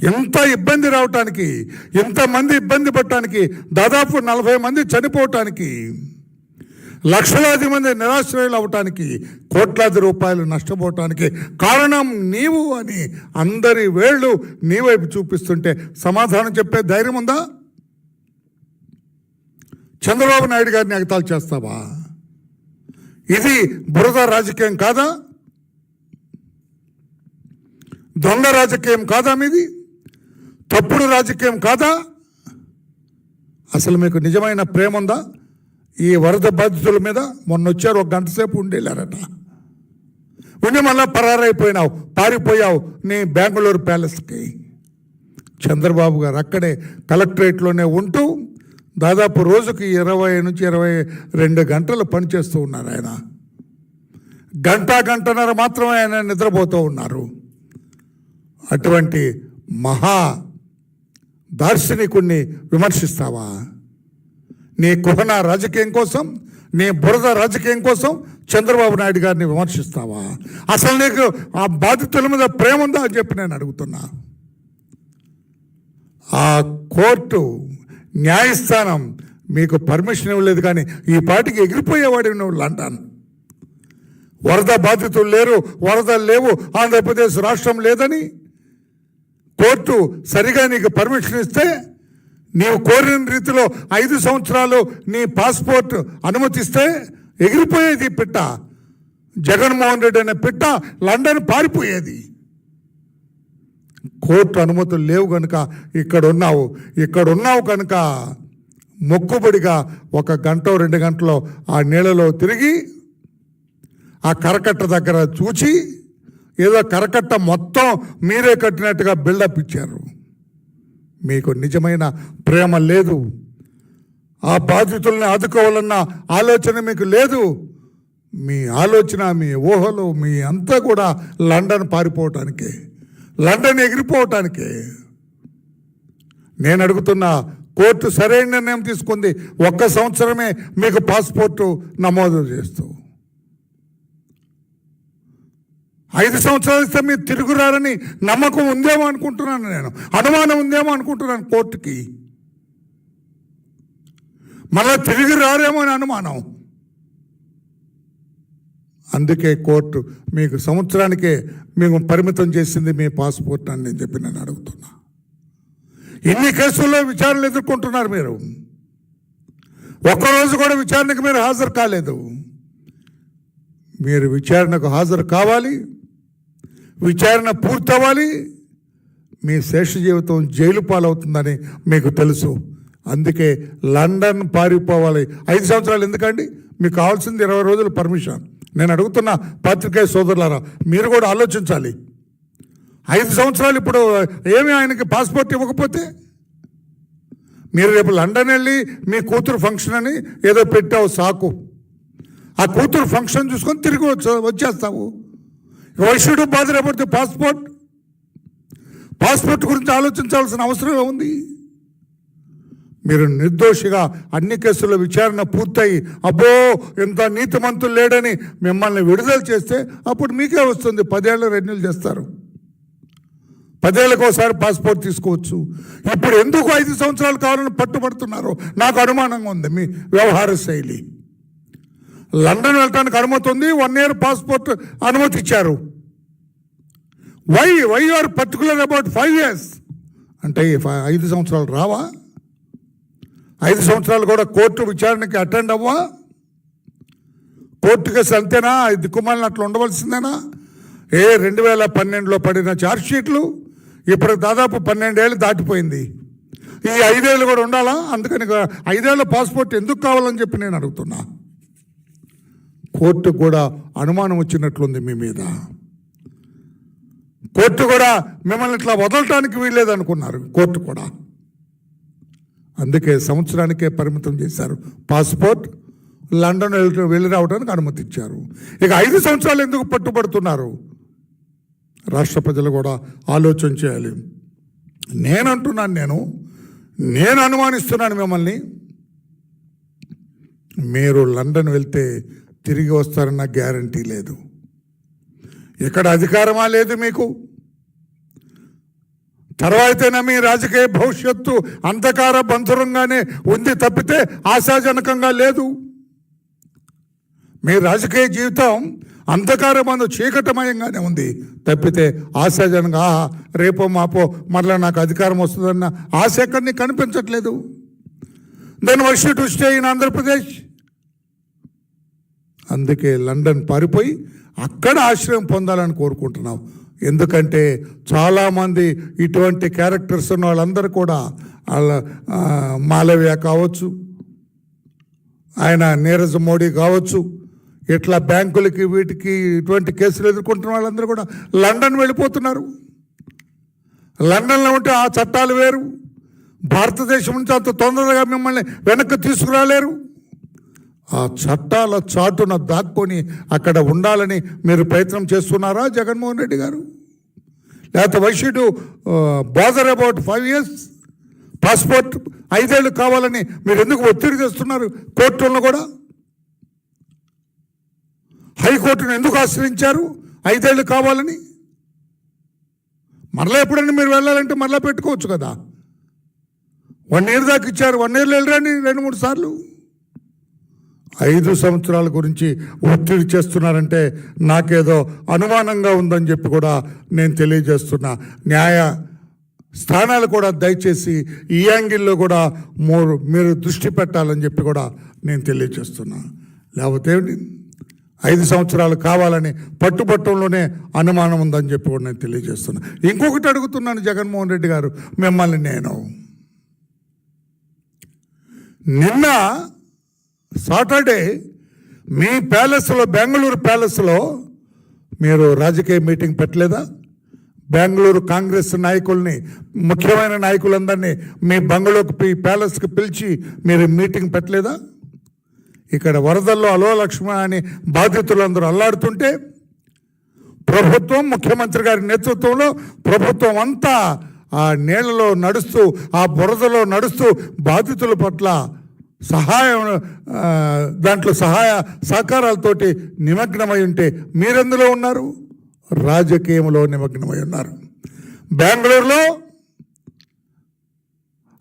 ఎంత ఇబ్బంది రావటానికి ఎంతమంది ఇబ్బంది పడటానికి దాదాపు నలభై మంది చనిపోవటానికి లక్షలాది మంది నిరాశ్రయులు అవటానికి కోట్లాది రూపాయలు నష్టపోవటానికి కారణం నీవు అని అందరి వేళ్ళు నీ వైపు చూపిస్తుంటే సమాధానం చెప్పే ధైర్యం ఉందా? చంద్రబాబు నాయుడు గారిని ఎగతాలు చేస్తావా? ఇది బురద రాజకీయం కాదా? దొంగ రాజకీయం కాదా మీది? తప్పుడు రాజకీయం కాదా? అసలు మీకు నిజమైన ప్రేమ ఉందా? ఈ వరద బాధితుల మీద మొన్న వచ్చారు ఒక గంట సేపు ఉండేళ్ళారట ఉండి మళ్ళా పరారైపోయినావు పారిపోయావు నీ బెంగళూరు ప్యాలెస్కి. చంద్రబాబు గారు అక్కడే కలెక్టరేట్లోనే ఉంటూ దాదాపు రోజుకి ఇరవై నుంచి ఇరవై రెండు గంటలు పనిచేస్తూ ఉన్నారు ఆయన. గంట గంటన్నర మాత్రమే ఆయన నిద్రపోతూ ఉన్నారు. అటువంటి మహా దార్శనికుణ్ణి విమర్శిస్తావా? నీ కుహన రాజకీయం కోసం నీ బురద రాజకీయం కోసం చంద్రబాబు నాయుడు గారిని విమర్శిస్తావా? అసలు నీకు ఆ బాధితుల మీద ప్రేమ ఉందా అని చెప్పి నేను అడుగుతున్నా. ఆ కోర్టు న్యాయస్థానం మీకు పర్మిషన్ ఇవ్వలేదు కానీ ఈ పాటికి ఎగిరిపోయేవాడి నువ్వు లండన్. వరద బాధితులు లేరు వరదలు లేవు ఆంధ్రప్రదేశ్ రాష్ట్రం లేదని కోర్టు సరిగా నీకు పర్మిషన్ ఇస్తే నీవు కోరిన రీతిలో ఐదు సంవత్సరాలు నీ పాస్పోర్ట్ అనుమతిస్తే ఎగిరిపోయేది పిట్ట. జగన్మోహన్ రెడ్డి అనే పిట్ట లండన్ పారిపోయేది. కోర్టు అనుమతులు లేవు కనుక ఇక్కడ ఉన్నావు ఇక్కడ ఉన్నావు కనుక మొక్కుబడిగా ఒక గంట రెండు గంటలో ఆ నీళ్ళలో తిరిగి ఆ కరకట్ట దగ్గర చూచి ఏదో కరకట్ట మొత్తం మీరే కట్టినట్టుగా బిల్డప్ ఇచ్చారు. మీకు నిజమైన ప్రేమ లేదు. ఆ బాధితుల్ని ఆదుకోవాలన్న ఆలోచన మీకు లేదు. మీ ఆలోచన మీ ఊహలు మీ అంతా కూడా లండన్ పారిపోవటానికే లండన్ ఎగిరిపోవటానికే. నేను అడుగుతున్న కోర్టు సరైన నిర్ణయం తీసుకుంది. ఒక్క సంవత్సరమే మీకు పాస్పోర్టు నమోదు చేస్తూ. ఐదు సంవత్సరాలు ఇస్తే మీరు తిరుగురారని నమ్మకం ఉందేమో అనుకుంటున్నాను నేను. అనుమానం ఉందేమో అనుకుంటున్నాను కోర్టుకి. మళ్ళా తిరిగి రారేమో అని అనుమానం. అందుకే కోర్టు మీకు సంవత్సరానికే మేము పరిమితం చేసింది మీ పాస్పోర్ట్ అని నేను చెప్పి నేను అడుగుతున్నా. ఇన్ని కేసుల్లో విచారణలు ఎదుర్కొంటున్నారు మీరు. ఒక్కరోజు కూడా విచారణకు మీరు హాజరు కాలేదు. మీరు విచారణకు హాజరు కావాలి. విచారణ పూర్తవ్వాలి. మీ శేష జీవితం జైలు పాలవుతుందని మీకు తెలుసు. అందుకే లండన్ పారిపోవాలి. ఐదు సంవత్సరాలు ఎందుకండి? మీకు కావాల్సింది ఇరవై రోజులు పర్మిషన్. నేను అడుగుతున్న పాత్రికేయ సోదరులారా మీరు కూడా ఆలోచించాలి. ఐదు సంవత్సరాలు ఇప్పుడు ఏమి ఆయనకి పాస్పోర్ట్ ఇవ్వకపోతే? మీరు రేపు లండన్ వెళ్ళి మీ కూతురు ఫంక్షన్ అని ఏదో పెట్టావు సాకు. ఆ కూతురు ఫంక్షన్ చూసుకొని తిరిగి వచ్చే వచ్చేస్తావు వైశ్యుడు బాధపడితే పాస్పోర్ట్ పాస్పోర్ట్ గురించి ఆలోచించాల్సిన అవసరం ఉంది మీరు నిర్దోషిగా అన్ని కేసుల విచారణ పూర్తయి అబ్బో ఇంత నీతిమంతులు లేడని మిమ్మల్ని విడుదల చేస్తే అప్పుడు మీకే వస్తుంది. పదేళ్ళు రెన్యూల్ చేస్తారు. పదేళ్ళకోసారి ఒకసారి పాస్పోర్ట్ తీసుకోవచ్చు. ఇప్పుడు ఎందుకు ఐదు సంవత్సరాలు కావాలని పట్టుబడుతున్నారు? నాకు అనుమానంగా ఉంది మీ వ్యవహార శైలి. లండన్ వెళ్ళటానికి అనుమతి ఉంది. వన్ ఇయర్ పాస్పోర్ట్ అనుమతి ఇచ్చారు. Why why are particular about five years? అంటే ఫై- ఐదు సంవత్సరాలు రావా? ఐదు సంవత్సరాలు కూడా కోర్టు విచారణకి అటెండ్ అవ్వా? కోర్టు కేసు అంతేనా? ఈ దిక్కుమాలిన అట్లా ఉండవలసిందేనా? ఏ రెండు వేల పన్నెండులో పడిన ఛార్జ్ షీట్లు ఇప్పుడు దాదాపు పన్నెండేళ్ళు దాటిపోయింది. ఈ ఐదేళ్ళు కూడా ఉండాలా? అందుకని ఐదేళ్ళ పాస్పోర్ట్ ఎందుకు కావాలని చెప్పి నేను అడుగుతున్నా. కోర్టు కూడా అనుమానం వచ్చినట్లుంది మీ మీద. కోర్టు కూడా మిమ్మల్ని ఇట్లా వదలటానికి వీల్లేదనుకున్నారు కోర్టు కూడా. అందుకే సంవత్సరానికే పరిమితం చేశారు. పాస్పోర్ట్ లండన్ వెళ్ళి వెళ్ళి రావడానికి అనుమతి ఇచ్చారు ఇక ఐదు సంవత్సరాలు ఎందుకు పట్టుబడుతున్నారు? రాష్ట్ర ప్రజలు కూడా ఆలోచన చేయాలి. నేను అంటున్నాను నేను నేను అనుమానిస్తున్నాను మిమ్మల్ని. మీరు లండన్ వెళ్తే తిరిగి వస్తారన్న గ్యారంటీ లేదు. ఇక్కడ అధికారమా లేదు మీకు? తర్వాతైనా మీ రాజకీయ భవిష్యత్తు అంధకార బంధురంగానే ఉంది తప్పితే ఆశాజనకంగా లేదు. మీ రాజకీయ జీవితం అంధకారమందు చీకటమయంగానే ఉంది తప్పితే ఆశాజనంగా ఆహా రేపో మాపో మరలా నాకు అధికారం వస్తుందన్న ఆశ ఎక్కడిని కనిపించట్లేదు. Then Varsha to stay in Andhra Pradesh అందుకే లండన్ పారిపోయి అక్కడ ఆశ్రయం పొందాలని కోరుకుంటున్నాం. ఎందుకంటే చాలామంది ఇటువంటి క్యారెక్టర్స్ ఉన్న వాళ్ళందరూ కూడా వాళ్ళ మాలవ్య కావచ్చు ఆయన నీరజ్ మోడీ కావచ్చు ఇట్లా బ్యాంకులకి వీటికి ఇటువంటి కేసులు ఎదుర్కొంటున్న వాళ్ళందరూ కూడా లండన్ వెళ్ళిపోతున్నారు. లండన్లో ఉంటే ఆ చట్టాలు వేరు. భారతదేశం నుంచి అంత తొందరగా మిమ్మల్ని వెనక్కి తీసుకురాలేరు. ఆ చట్టాల చాటున దాక్కొని అక్కడ ఉండాలని మీరు ప్రయత్నం చేస్తున్నారా జగన్మోహన్ రెడ్డి గారు? లేకపోతే వైశ్యుడు bother about five years passport ఐదేళ్ళు కావాలని మీరు ఎందుకు ఒత్తిడి చేస్తున్నారు కోర్టులను కూడా? హైకోర్టును ఎందుకు ఆశ్రయించారు ఐదేళ్ళు కావాలని? మరలా ఎప్పుడైనా మీరు వెళ్ళాలంటే మరలా పెట్టుకోవచ్చు కదా. వన్ ఇయర్ దాకా ఇచ్చారు వన్ ఇయర్లో వెళ్ళరండి రెండు మూడు సార్లు. ఐదు సంవత్సరాల గురించి ఒత్తిడి చేస్తున్నారంటే నాకేదో అనుమానంగా ఉందని చెప్పి కూడా నేను తెలియజేస్తున్నా. న్యాయ స్థానాలు కూడా దయచేసి ఈ యాంగిల్లో కూడా మోరు మీరు దృష్టి పెట్టాలని చెప్పి కూడా నేను తెలియజేస్తున్నా. లేకపోతే ఐదు సంవత్సరాలు కావాలని పట్టుబట్టంలోనే అనుమానం ఉందని చెప్పి కూడా నేను తెలియజేస్తున్నా. ఇంకొకటి అడుగుతున్నాను జగన్మోహన్ రెడ్డి గారు మిమ్మల్ని నేను. నిన్న సాటర్డే మీ ప్యాలెస్లో బెంగళూరు ప్యాలెస్లో మీరు రాజకీయ మీటింగ్ పెట్టలేదా? బెంగళూరు కాంగ్రెస్ నాయకుల్ని ముఖ్యమైన నాయకులందరినీ మీ బంగళూరుకు పి ప్యాలెస్కి పిలిచి మీరు మీటింగ్ పెట్టలేదా? ఇక్కడ వరదల్లో అలో లక్ష్మణ అని బాధితులందరూ అల్లాడుతుంటే ప్రభుత్వం ముఖ్యమంత్రి గారి నేతృత్వంలో ప్రభుత్వం అంతా ఆ నీళ్ళలో నడుస్తూ ఆ బురదలో నడుస్తూ బాధితుల పట్ల సహాయం దాంట్లో సహాయ సహకారాలతోటి నిమగ్నమై ఉంటే మీరెందులో ఉన్నారు? రాజకీయంలో నిమగ్నమై ఉన్నారు. బెంగళూరులో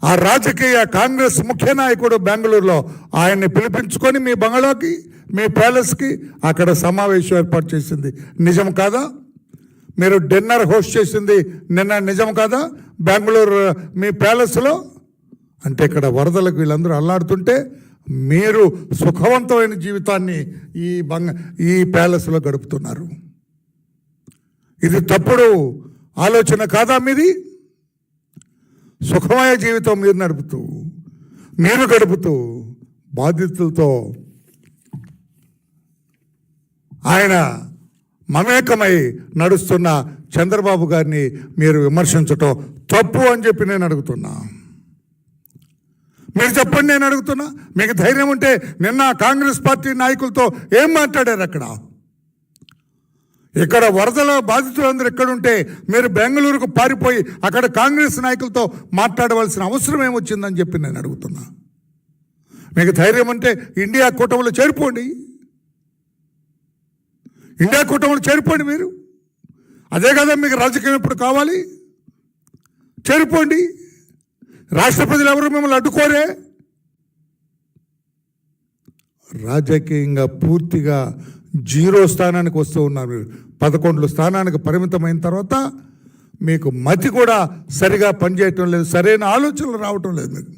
ఆ రాజకీయ కాంగ్రెస్ ముఖ్య నాయకుడు బెంగళూరులో ఆయన్ని పిలిపించుకొని మీ బంగళాకి మీ ప్యాలెస్కి అక్కడ సమావేశం ఏర్పాటు చేసింది. నిజం కాదా? మీరు డిన్నర్ హోస్ట్ చేసింది నిన్న నిజం కాదా? బెంగళూరు మీ ప్యాలెస్లో అంటే ఇక్కడ వరదలకు వీళ్ళందరూ అల్లాడుతుంటే మీరు సుఖవంతమైన జీవితాన్ని ఈ బంగ ఈ ప్యాలెస్లో గడుపుతున్నారు. ఇది తప్పుడు ఆలోచన కాదా మీది? సుఖమయ జీవితం మీరు నడుపుతూ మీరు గడుపుతూ బాధితులతో ఆయన మమేకమై నడుస్తున్న చంద్రబాబు గారిని మీరు విమర్శించటం తప్పు అని చెప్పి నేను అడుగుతున్నా. మీరు చెప్పండి నేను అడుగుతున్నా. మీకు ధైర్యం ఉంటే నిన్న కాంగ్రెస్ పార్టీ నాయకులతో ఏం మాట్లాడారు అక్కడ? ఇక్కడ వరదల బాధితులందరూ ఎక్కడుంటే మీరు బెంగళూరుకు పారిపోయి అక్కడ కాంగ్రెస్ నాయకులతో మాట్లాడవలసిన అవసరం ఏమొచ్చిందని చెప్పి నేను అడుగుతున్నా. మీకు ధైర్యం అంటే ఇండియా కూటమిలో చేరిపోండి. ఇండియా కూటమిలో చేరిపోండి మీరు. అదే కదా మీకు రాజకీయం ఇప్పుడు కావాలి? చేరిపోండి. రాష్ట్ర ప్రజలు ఎవరు మిమ్మల్ని అడ్డుకోరే? రాజకీయంగా పూర్తిగా జీరో స్థానానికి వస్తూ ఉన్నారు మీరు. పదకొండు స్థానానికి పరిమితమైన తర్వాత మీకు మతి కూడా సరిగా పనిచేయటం లేదు. సరైన ఆలోచనలు రావటం లేదు మీకు.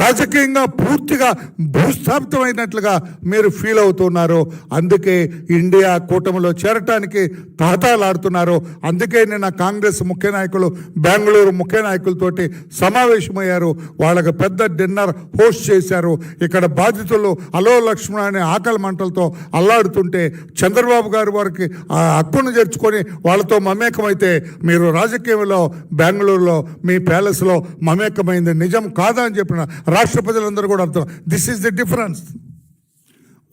రాజకీయంగా పూర్తిగా భూస్థాపితమైనట్లుగా మీరు ఫీల్ అవుతున్నారు అందుకే ఇండియా కూటమిలో చేరటానికి తహతాలాడుతున్నారు అందుకే నిన్న కాంగ్రెస్ ముఖ్య నాయకులు బెంగళూరు ముఖ్య నాయకులతోటి సమావేశమయ్యారు వాళ్ళకి పెద్ద డిన్నర్ హోస్ట్ చేశారు. ఇక్కడ బాధితులు అలో లక్ష్మణ అనే ఆకలి మంటలతో అల్లాడుతుంటే చంద్రబాబు గారు వారికి ఆ హక్కును చేర్చుకొని వాళ్ళతో మమేకమైతే మీరు రాజకీయంలో బెంగళూరులో మీ ప్యాలెస్లో మమేకమైంది నిజం కాదా అని చెప్పిన రాష్ట్ర ప్రజలందరూ కూడా అర్థం. దిస్ ఈస్ ది డిఫరెన్స్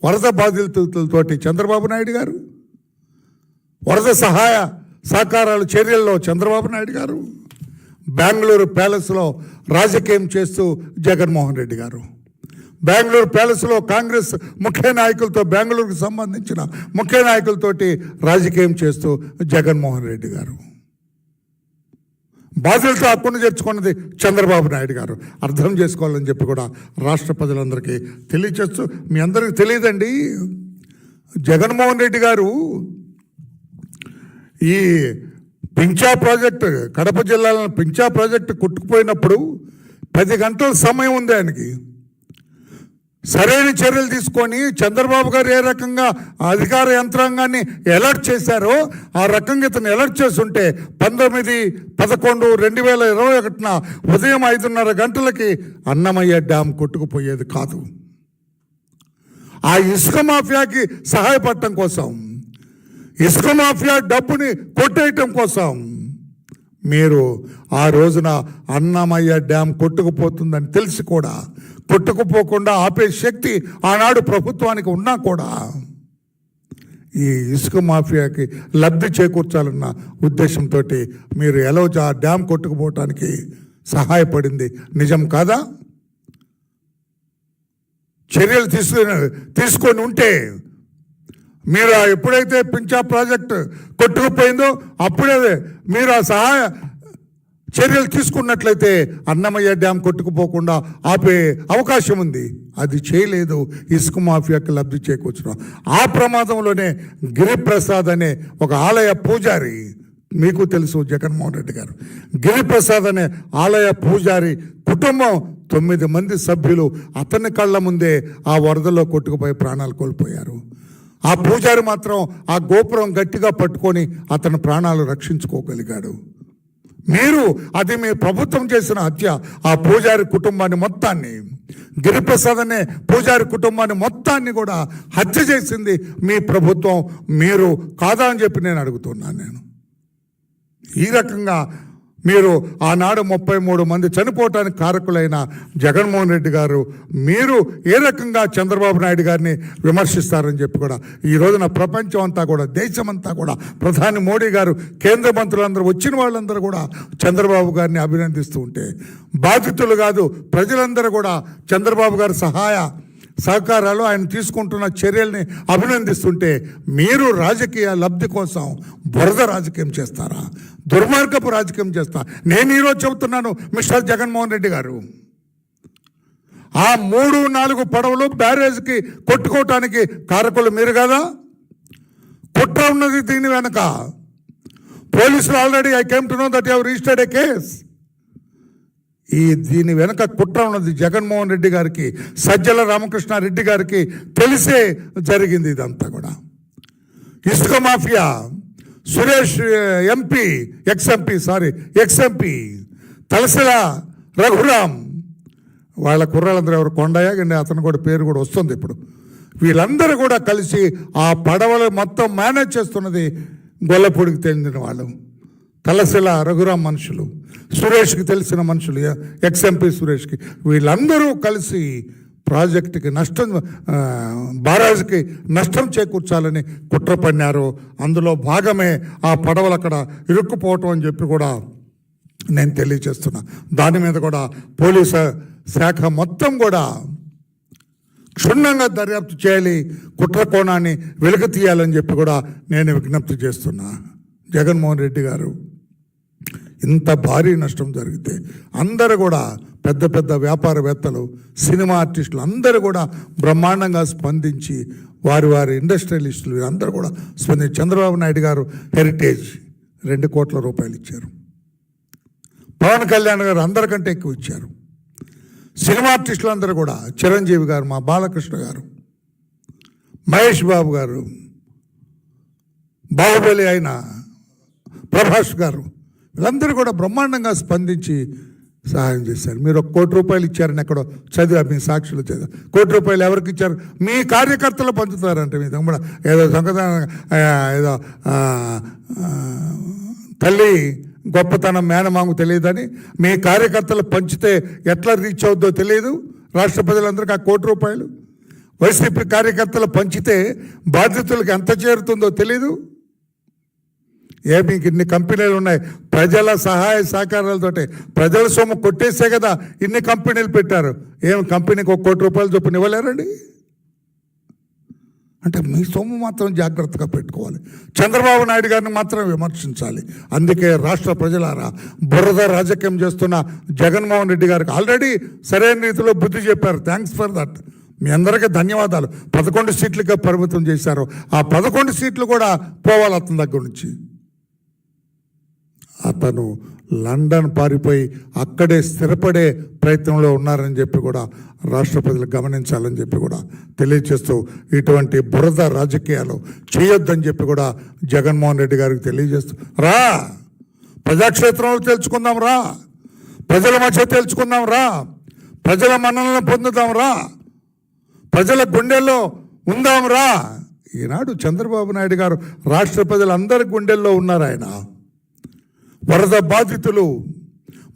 వరద బాధితులతోటి చంద్రబాబు నాయుడు గారు వరద సహాయ సహకారాలు చర్యల్లో చంద్రబాబు నాయుడు గారు బెంగళూరు ప్యాలెస్లో రాజకీయం చేస్తూ జగన్మోహన్ రెడ్డి గారు బెంగళూరు ప్యాలెస్లో కాంగ్రెస్ ముఖ్య నాయకులతో బెంగళూరుకు సంబంధించిన ముఖ్య నాయకులతోటి రాజకీయం చేస్తూ జగన్మోహన్ రెడ్డి గారు. బాధ్యులతో అప్పును చేర్చుకున్నది చంద్రబాబు నాయుడు గారు. అర్థం చేసుకోవాలని చెప్పి కూడా రాష్ట్ర ప్రజలందరికీ తెలియచేస్తూ మీ అందరికీ తెలియదండి. జగన్మోహన్ రెడ్డి గారు ఈ పించా ప్రాజెక్టు కడప జిల్లాలో పించా ప్రాజెక్టు కొట్టుకుపోయినప్పుడు పది గంటల సమయం ఉంది ఆయనకి. సరైన చర్యలు తీసుకొని చంద్రబాబు గారు ఏ రకంగా అధికార యంత్రాంగాన్ని అలర్ట్ చేశారో ఆ రకంగా ఇతను అలర్ట్ చేస్తుంటే పంతొమ్మిది పదకొండు రెండు వేల ఇరవై ఒకటిన ఉదయం ఐదున్నర గంటలకి అన్నమయ్య డ్యామ్ కొట్టుకుపోయేది కాదు. ఆ ఇసుక మాఫియాకి సహాయపడటం కోసం ఇసుక మాఫియా డబ్బుని కొట్టేయటం కోసం మీరు ఆ రోజున అన్నమయ్య డ్యామ్ కొట్టుకుపోతుందని తెలిసి కూడా కొట్టుకుపోకుండా ఆపే శక్తి ఆనాడు ప్రభుత్వానికి ఉన్నా కూడా ఈ ఇసుక మాఫియాకి లబ్ధి చేకూర్చాలన్న ఉద్దేశంతో మీరు ఎలా డ్యామ్ కొట్టుకుపోవటానికి సహాయపడింది నిజం కాదా? చర్యలు తీసుకు తీసుకొని ఉంటే మీరు ఎప్పుడైతే పించా ప్రాజెక్ట్ కొట్టుకుపోయిందో అప్పుడే మీరు ఆ సహాయ చర్యలు తీసుకున్నట్లయితే అన్నమయ్య డ్యామ్ కొట్టుకుపోకుండా ఆపే అవకాశం ఉంది. అది చేయలేదు. ఇసుక మాఫియాకి లబ్ధి చేకూర్చడం. ఆ ప్రమాదంలోనే గిరిప్రసాద్ అనే ఒక ఆలయ పూజారి మీకు తెలుసు జగన్మోహన్ రెడ్డి గారు. గిరిప్రసాద్ అనే ఆలయ పూజారి కుటుంబం తొమ్మిది మంది సభ్యులు అతని కళ్ళ ముందే ఆ వరదలో కొట్టుకుపోయి ప్రాణాలు కోల్పోయారు. ఆ పూజారి మాత్రం ఆ గోపురం గట్టిగా పట్టుకొని అతని ప్రాణాలు రక్షించుకోగలిగాడు. మీరు అది మీ ప్రభుత్వం చేసిన హత్య ఆ పూజారి కుటుంబాన్ని మొత్తాన్ని గిరిప్రసాద్ అనే పూజారి కుటుంబాన్ని మొత్తాన్ని కూడా హత్య చేసింది మీ ప్రభుత్వం మీరు కాదా అని చెప్పి నేను అడుగుతున్నాను నేను. ఈ రకంగా మీరు ఆనాడు ముప్పై మూడు మంది చనిపోవటానికి కారకులైన జగన్మోహన్ రెడ్డి గారు మీరు ఏ రకంగా చంద్రబాబు నాయుడు గారిని విమర్శిస్తారని చెప్పి కూడా ఈ రోజున ప్రపంచం అంతా కూడా దేశమంతా కూడా ప్రధాని మోడీ గారు కేంద్ర మంత్రులందరూ వచ్చిన వాళ్ళందరూ కూడా చంద్రబాబు గారిని అభినందిస్తూ ఉంటే బాధితులు కాదు ప్రజలందరూ కూడా చంద్రబాబు గారి సహాయ సహకారాలు ఆయన తీసుకుంటున్న చర్యల్ని అభినందిస్తుంటే మీరు రాజకీయ లబ్ధి కోసం బురద రాజకీయం చేస్తారా? దుర్మార్గపు రాజకీయం చేస్తా నేను ఈరోజు చెబుతున్నాను మిస్టర్ జగన్మోహన్ రెడ్డి గారు. ఆ మూడు నాలుగు పడవలు బ్యారేజ్కి కొట్టుకోవటానికి కారకులు మీరు కదా? కుట్ర ఉన్నది దీని వెనక. పోలీసులు already I came to know that have registered a case. ఈ దీని వెనక కుట్ర ఉన్నది జగన్మోహన్ రెడ్డి గారికి సజ్జల రామకృష్ణారెడ్డి గారికి తెలిసే జరిగింది ఇదంతా కూడా. ఇసుక mafia Suresh MP ex MP sorry ex MP Talasila Raghuram వాళ్ళ కుర్రాళ్ళందరూ ఎవరు? కొండయ్య అతను కూడా పేరు కూడా వస్తుంది ఇప్పుడు. వీళ్ళందరూ కూడా కలిసి ఆ పడవలు మొత్తం మేనేజ్ చేస్తున్నది గొల్లపూడికి తెలిసిన వాళ్ళు. తలసిల రఘురామ్ మనుషులు సురేష్కి తెలిసిన మనుషులు ఎక్స్ఎంపీ సురేష్కి వీళ్ళందరూ కలిసి ప్రాజెక్టుకి నష్టం బారాజ్కి నష్టం చేకూర్చాలని కుట్ర పన్నారు అందులో భాగమే ఆ పడవలు అక్కడ ఇరుక్కుపోవటం అని చెప్పి కూడా నేను తెలియజేస్తున్నా. దాని మీద కూడా పోలీసు శాఖ మొత్తం కూడా క్షుణ్ణంగా దర్యాప్తు చేయాలి కుట్ర కోణాన్ని వెలుగు తీయాలని చెప్పి కూడా నేను విజ్ఞప్తి చేస్తున్నా. జగన్మోహన్ రెడ్డి గారు. ఇంత భారీ నష్టం జరిగితే అందరూ కూడా పెద్ద పెద్ద వ్యాపారవేత్తలు సినిమా ఆర్టిస్టులు అందరూ కూడా బ్రహ్మాండంగా స్పందించి వారి వారి ఇండస్ట్రియలిస్టులు అందరూ కూడా స్పందించి చంద్రబాబు నాయుడు గారు హెరిటేజ్ రెండు కోట్ల రూపాయలు ఇచ్చారు. పవన్ కళ్యాణ్ గారు అందరికంటే ఎక్కువ ఇచ్చారు. సినిమా ఆర్టిస్టులు అందరూ కూడా చిరంజీవి గారు మా బాలకృష్ణ గారు మహేష్ బాబు గారు బాహుబలి అయిన ప్రభాస్ గారు వీళ్ళందరూ కూడా బ్రహ్మాండంగా స్పందించి సహాయం చేశారు. మీరు ఒక కోటి రూపాయలు ఇచ్చారని ఎక్కడో చదివా మీ సాక్షులు చదివా కోటి రూపాయలు ఎవరికి ఇచ్చారు? మీ కార్యకర్తలు పంచుతారంటే మీ తమ్ముడు. ఏదో సంగతి ఏదో తల్లి గొప్పతనం మేనమాంగు తెలియదని మీ కార్యకర్తలు పంచితే ఎట్లా రీచ్ అవుద్దో తెలియదు. రాష్ట్ర ప్రజలందరికీ ఆ కోటి రూపాయలు. వైసీపీ కార్యకర్తలు పంచితే బాధితులకు ఎంత చేరుతుందో తెలియదు ఏ మీకు ఇన్ని కంపెనీలు ఉన్నాయి? ప్రజల సహాయ సహకారాలతోటి. ప్రజల సొమ్ము కొట్టేసే కదా ఇన్ని కంపెనీలు పెట్టారు. ఏం కంపెనీకి ఒక కోటి రూపాయలు చొప్పున ఇవ్వలేరండి? అంటే మీ సొమ్ము మాత్రం జాగ్రత్తగా పెట్టుకోవాలి. చంద్రబాబు నాయుడు గారిని మాత్రం విమర్శించాలి. అందుకే రాష్ట్ర ప్రజలారా బురద రాజకీయం చేస్తున్న జగన్మోహన్ రెడ్డి గారికి ఆల్రెడీ సరైన రీతిలో బుద్ధి చెప్పారు. Thanks for that. మీ అందరికీ ధన్యవాదాలు. పదకొండు సీట్లుగా పరిమితం చేశారు. ఆ పదకొండు సీట్లు కూడా పోవాలి అతని దగ్గర నుంచి. అతను లండన్ పారిపోయి అక్కడే స్థిరపడే ప్రయత్నంలో ఉన్నారని చెప్పి కూడా రాష్ట్ర ప్రజలు గమనించాలని చెప్పి కూడా తెలియజేస్తూ ఇటువంటి బురద రాజకీయాలు చేయొద్దని చెప్పి కూడా జగన్మోహన్ రెడ్డి గారికి తెలియజేస్తూ రా! ప్రజాక్షేత్రంలో తెలుసుకుందాం రా! ప్రజల మధ్య తెలుసుకుందాం రా! ప్రజల మన్నలను పొందుదాం రా! ప్రజల గుండెల్లో ఉందాం రా! ఈనాడు చంద్రబాబు నాయుడు గారు రాష్ట్ర ప్రజలందరి గుండెల్లో ఉన్నారు ఆయన. వరద బాధితులు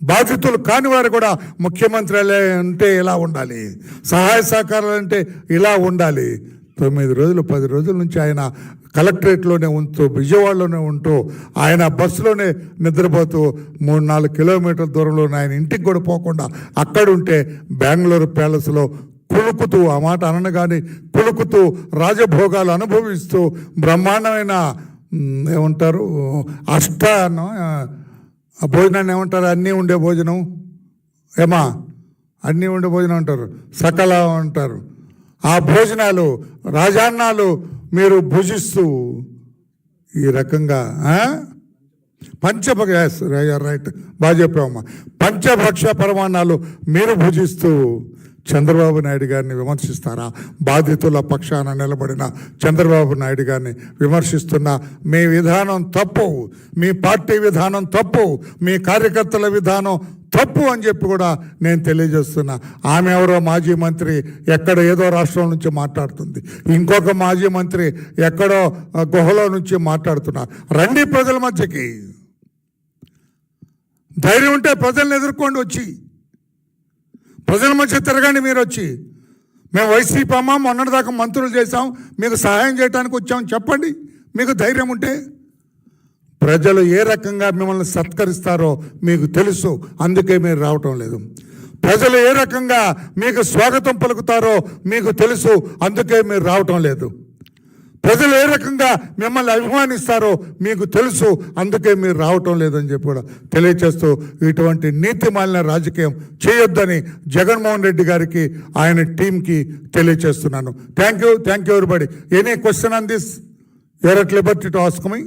బాధితులు కాని వారు కూడా ముఖ్యమంత్రి అంటే ఇలా ఉండాలి? సహాయ సహకారాలు అంటే ఇలా ఉండాలి? తొమ్మిది రోజులు పది రోజుల నుంచి ఆయన కలెక్టరేట్లోనే ఉంటూ విజయవాడలోనే ఉంటూ ఆయన బస్సులోనే నిద్రపోతూ మూడు నాలుగు కిలోమీటర్ల దూరంలో ఉన్న ఆయన ఇంటికి కూడా పోకుండా అక్కడుంటే బెంగళూరు ప్యాలెస్లో కులుకుతూ ఆ మాట అనగానే కానీ కులుకుతూ రాజభోగాలు అనుభవిస్తూ బ్రహ్మాండమైన ఏమంటారు? అష్ట ఆ భోజనాన్ని ఏమంటారు? అన్నీ ఉండే భోజనం. ఏమా? అన్నీ ఉండే భోజనం అంటారు. సకల అంటారు. ఆ భోజనాలు రాజాన్నాలు మీరు భుజిస్తూ ఈ రకంగా ఆ? పంచభక్ష రైట్ బాగా చెప్పావమ్మా. పంచభక్ష పరమాణాలు మీరు భుజిస్తూ చంద్రబాబు నాయుడు గారిని విమర్శిస్తారా? బాధితుల పక్షాన నిలబడిన చంద్రబాబు నాయుడు గారిని విమర్శిస్తున్న మీ విధానం తప్పు మీ పార్టీ విధానం తప్పు మీ కార్యకర్తల విధానం తప్పు అని చెప్పి కూడా నేను తెలియజేస్తున్నా. ఆమె ఎవరో మాజీ మంత్రి ఎక్కడ ఏదో రాష్ట్రం నుంచి మాట్లాడుతుంది. ఇంకొక మాజీ మంత్రి ఎక్కడో గుహలో నుంచి మాట్లాడుతున్నారు. రండి ప్రజల మధ్యకి. ధైర్యం ఉంటే ప్రజల్ని ఎదుర్కొని వచ్చి. ప్రజల మధ్య తిరగండి మీరు వచ్చి. మేము వైసీపీ అమ్మ మొన్నటిదాకా మంత్రులు చేశాం. మీకు సహాయం చేయడానికి వచ్చాం. చెప్పండి. మీకు ధైర్యం ఉంటే. ప్రజలు ఏ రకంగా మిమ్మల్ని సత్కరిస్తారో మీకు తెలుసు. అందుకే మీరు రావటం లేదు. ప్రజలు ఏ రకంగా మీకు స్వాగతం పలుకుతారో మీకు తెలుసు. అందుకే మీరు రావటం లేదు. ప్రజలు ఏ రకంగా మిమ్మల్ని అభిమానిస్తారో మీకు తెలుసు. అందుకే మీరు రావటం లేదని చెప్పి కూడా తెలియచేస్తూ ఇటువంటి నీతి మాలిన రాజకీయం చేయొద్దని జగన్మోహన్ రెడ్డి గారికి ఆయన టీంకి తెలియచేస్తున్నాను. Thank you thank you everybody any question on this you are at liberty to ask me